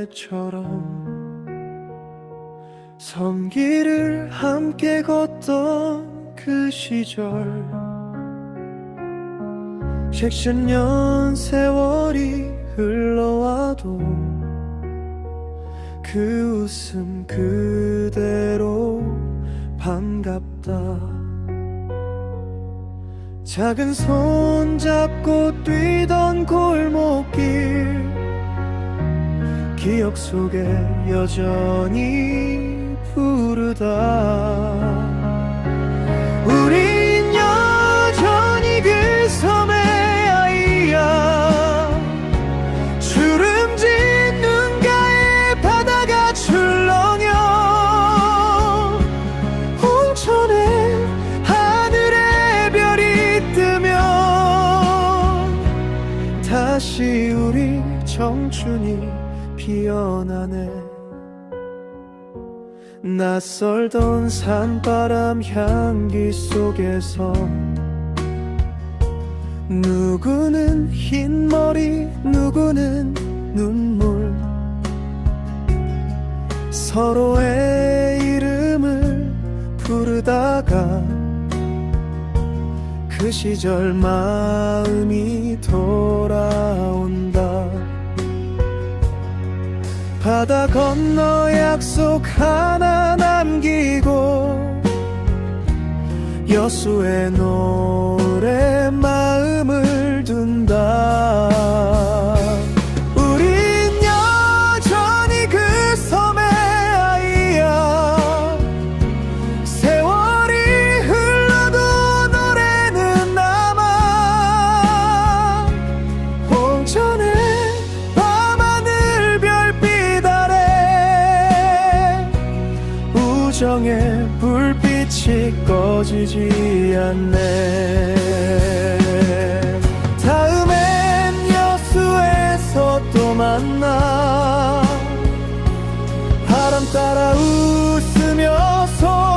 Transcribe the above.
노래처럼 성길을 함께 걷던 그 시절. 객십 년 세월이 흘러와도 그 웃음 그대로 반갑다. 작은 손 잡고 뛰던 골목길 기억 속에 여전히 부르다. 우린 여전히 그 섬의 아이야. 주름진 눈가에 바다가 출렁여 홍천에 하늘에 별이 뜨면 다시 우리 청춘이 피어나네. 낯설던 산바람 향기 속에서 누구는 흰머리 누구는 눈물. 서로의 이름을 부르다가 그 시절 마음이 돌아온다 바다 건너 약속 하나 남기고 여수의 노래 마 감정의 불빛이 꺼지지 않네. 다음엔 여수에서 또 만나. 바람 따라 웃으며 서